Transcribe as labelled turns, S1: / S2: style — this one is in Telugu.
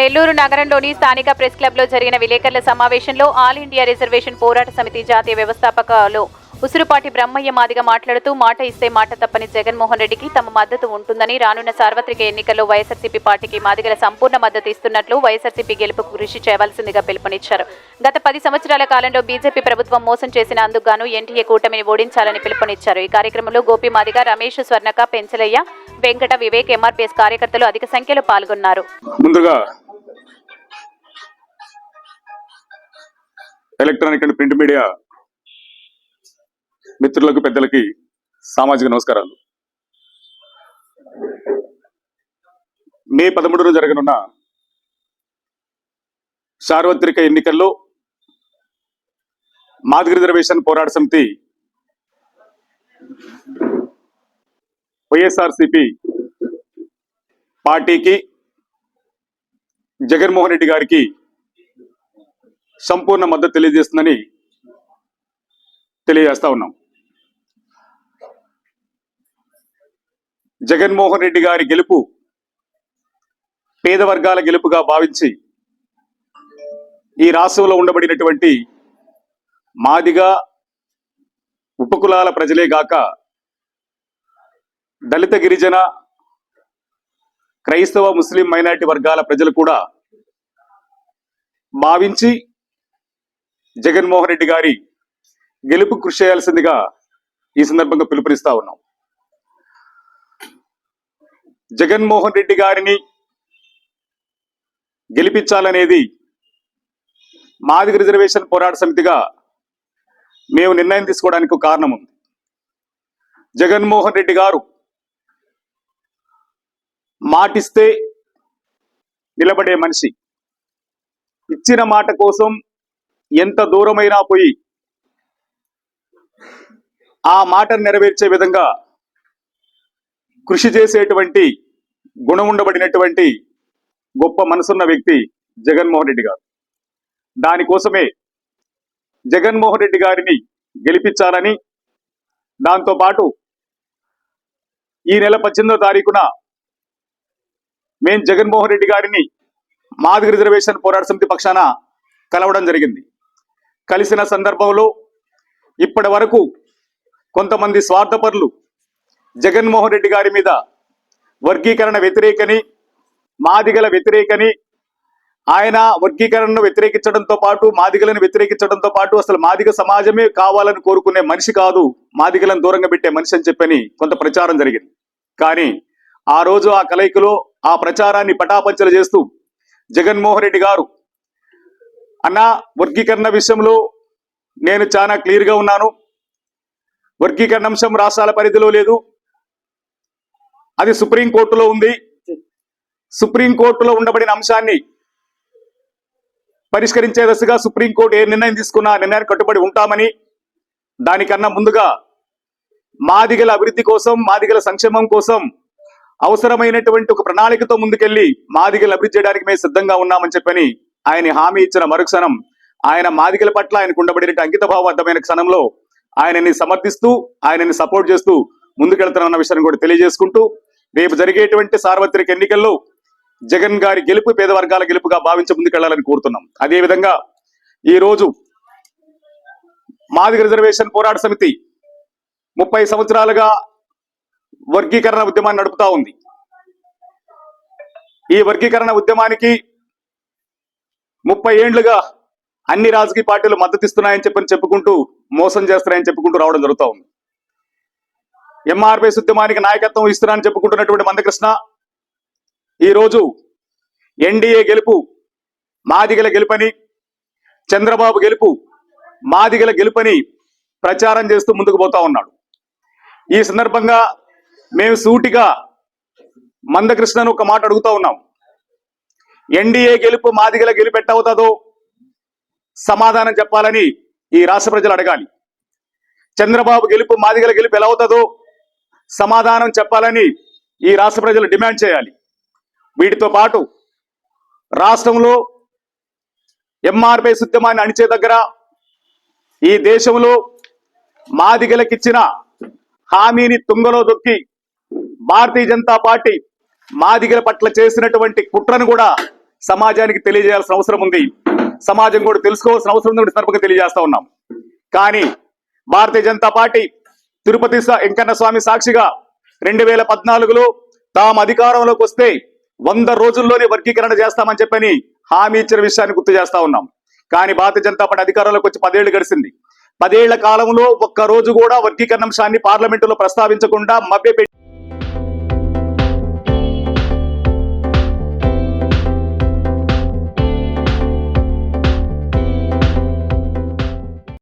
S1: నెల్లూరు నగరంలోని స్థానిక ప్రెస్ క్లబ్లో జరిగిన విలేకరుల సమావేశంలో ఆల్ ఇండియా రిజర్వేషన్ పోరాట సమితి జాతీయ వ్యవస్థాపకలో ఉసురుపాటి బ్రహ్మయ్య మాదిగా మాట్లాడుతూ మాట ఇస్తే మాట తప్పని జగన్మోహన్ రెడ్డికి తమ మద్దతు ఉంటుందని రానున్న సార్వత్రిక ఎన్నికల్లో వైఎస్ఆర్సీపీ పార్టీకి మాదిగల సంపూర్ణ మద్దతు ఇస్తున్నట్లు వైఎస్ఆర్సీపీ గెలుపుకు కృషి చేయవలసిందిగా పిలుపునిచ్చారు. గత పది సంవత్సరాల కాలంలో బీజేపీ ప్రభుత్వం మోసం చేసిన అందుకుగాను ఎన్టీఏ కూటమిని ఓడించాలని పిలుపునిచ్చారు. ఈ కార్యక్రమంలో గోపి మాదిగ రమేష్ స్వర్ణక పెంచలయ్య వెంకట వివేక్ ఎంఆర్పీఎస్ కార్యకర్తలు అధిక సంఖ్యలో పాల్గొన్నారు.
S2: ముందుగా ఎలక్ట్రానిక్ అండ్ ప్రింట్ మీడియా మిత్రులకు పెద్దలకి సామాజిక నమస్కారాలు. మే పదమూడున జరగనున్న సార్వత్రిక ఎన్నికల్లో మాదిగ రిజర్వేషన్ పోరాట సమితి వైఎస్ఆర్సిపి పార్టీకి జగన్మోహన్ రెడ్డి గారికి సంపూర్ణ మద్దతు తెలియజేస్తుందని తెలియజేస్తా ఉన్నాం. జగన్మోహన్ రెడ్డి గారి గెలుపు పేద వర్గాల గెలుపుగా భావించి ఈ రాష్ట్రంలో ఉండబడినటువంటి మాదిగా ఉపకులాల ప్రజలే గాక దళిత గిరిజన క్రైస్తవ ముస్లిం మైనారిటీ వర్గాల ప్రజలు కూడా భావించి జగన్మోహన్ రెడ్డి గారి గెలుపు కృషి చేయాల్సిందిగా ఈ సందర్భంగా పిలుపునిస్తా ఉన్నాం. జగన్మోహన్ రెడ్డి గారిని గెలిపించాలనేది మాదిగ రిజర్వేషన్ పోరాట సమితిగా మేము నిర్ణయం తీసుకోవడానికి కారణం ఉంది. జగన్మోహన్ రెడ్డి గారు మాటిస్తే నిలబడే మనిషి. ఇచ్చిన మాట కోసం ఎంత దూరమైనా పోయి ఆ మాటను నెరవేర్చే విధంగా కృషి చేసేటువంటి గుణం ఉండబడినటువంటి గొప్ప మనసున్న వ్యక్తి జగన్మోహన్ రెడ్డి గారు. దానికోసమే జగన్మోహన్ రెడ్డి గారిని గెలిపించాలని దాంతో పాటు ఈ నెల పద్దెనిమిదో తారీఖున మేం జగన్మోహన్ రెడ్డి గారిని మాదిగ రిజర్వేషన్ పోరాట సమితి పక్షాన కలవడం జరిగింది. కలిసిన సందర్భంలో ఇప్పటి వరకు కొంతమంది స్వార్థపరులు జగన్మోహన్ రెడ్డి గారి మీద వర్గీకరణ వ్యతిరేకని మాదిగల వ్యతిరేకని ఆయన వర్గీకరణను వ్యతిరేకించడంతో పాటు మాదిగలను వ్యతిరేకించడంతో పాటు అసలు మాదిగ సమాజమే కావాలని కోరుకునే మనిషి కాదు మాదిగలను దూరంగా పెట్టే మనిషి అని చెప్పని కొంత ప్రచారం జరిగింది. కానీ ఆ రోజు ఆ కలయికలో ఆ ప్రచారాన్ని పటాపంచలు చేస్తూ జగన్మోహన్ రెడ్డి గారు అన్న వర్గీకరణ విషయంలో నేను చాలా క్లియర్గా ఉన్నాను. వర్గీకరణ అంశం రాష్ట్రాల పరిధిలో లేదు. అది సుప్రీంకోర్టులో ఉంది. సుప్రీంకోర్టులో ఉండబడిన అంశాన్ని పరిష్కరించే దశగా సుప్రీంకోర్టు ఏ నిర్ణయం తీసుకున్నా నిర్ణయానికి కట్టుబడి ఉంటామని దానికన్నా ముందుగా మాదిగల అభివృద్ధి కోసం మాదిగల సంక్షేమం కోసం అవసరమైనటువంటి ఒక ప్రణాళికతో ముందుకెళ్ళి మాదిగలు అభివృద్ధి చేయడానికి మేము సిద్ధంగా ఉన్నామని చెప్పని ఆయన హామీ ఇచ్చిన మరుక్షణం ఆయన మాదిగల పట్ల ఆయనకు ఉండబడిన అంకిత భావబద్ధమైన క్షణంలో ఆయనని సమర్థిస్తూ ఆయనని సపోర్ట్ చేస్తూ ముందుకెళ్తానన్న విషయాన్ని కూడా తెలియజేసుకుంటూ రేపు జరిగేటువంటి సార్వత్రిక ఎన్నికల్లో జగన్ గారి గెలుపు పేద వర్గాల గెలుపుగా భావించి ముందుకెళ్ళాలని కోరుతున్నాం. అదేవిధంగా ఈ రోజు మాదిగ రిజర్వేషన్ పోరాట సమితి ముప్పై సంవత్సరాలుగా వర్గీకరణ ఉద్యమాన్ని నడుపుతా ఉంది. ఈ వర్గీకరణ ఉద్యమానికి ముప్పై ఏండ్లుగా అన్ని రాజకీయ పార్టీలు మద్దతు ఇస్తున్నాయని చెప్పని చెప్పుకుంటూ మోసం చేస్తున్నాయని చెప్పుకుంటూ రావడం జరుగుతూ ఉంది. ఎంఆర్పిఎస్ ఉద్యమానికి నాయకత్వం ఇస్తున్నానని చెప్పుకుంటున్నటువంటి మందకృష్ణ ఈ రోజు ఎన్డీఏ గెలుపు మాదిగల గెలుపని చంద్రబాబు గెలుపు మాదిగల గెలుపని ప్రచారం చేస్తూ ముందుకు పోతా ఉన్నాడు. ఈ సందర్భంగా మేము సూటిగా మందకృష్ణను ఒక మాట అడుగుతా ఉన్నాం ఎన్డీఏ గెలుపు మాదిగల గెలుపెట్టవుతుందో సమాధానం చెప్పాలని ఈ రాష్ట్ర ప్రజలు అడగాలి. చంద్రబాబు గెలుపు మాదిగల గెలుపు ఎలా అవుతుందో సమాధానం చెప్పాలని ఈ రాష్ట్ర ప్రజలు డిమాండ్ చేయాలి. వీటితో పాటు రాష్ట్రంలో ఎంఆర్పిఎస్ ఉద్యమాన్ని అణిచే దగ్గర ఈ దేశంలో మాదిగలకిచ్చిన హామీని తుంగలో దొక్కి భారతీయ జనతా పార్టీ మాదిగల పట్ల చేసినటువంటి కుట్రను కూడా సమాజానికి తెలియజేయాల్సిన అవసరం ఉంది. సమాజం కూడా తెలుసుకోవాల్సిన అవసరం ఉంది సందర్భంగా తెలియజేస్తా ఉన్నాం. కానీ భారతీయ జనతా పార్టీ తిరుపతి వెంకన్న స్వామి సాక్షిగా రెండు వేల పద్నాలుగులో తాము అధికారంలోకి వస్తే వంద రోజుల్లోనే వర్గీకరణ చేస్తామని చెప్పని హామీ ఇచ్చిన విషయాన్ని గుర్తు చేస్తా ఉన్నాం. కానీ భారతీయ జనతా పార్టీ అధికారంలోకి వచ్చి పదేళ్ళు గడిచింది. పదేళ్ళ కాలంలో ఒక్క రోజు కూడా వర్గీకరణ అంశాన్ని పార్లమెంటులో ప్రస్తావించకుండా మభ్యపెట్టి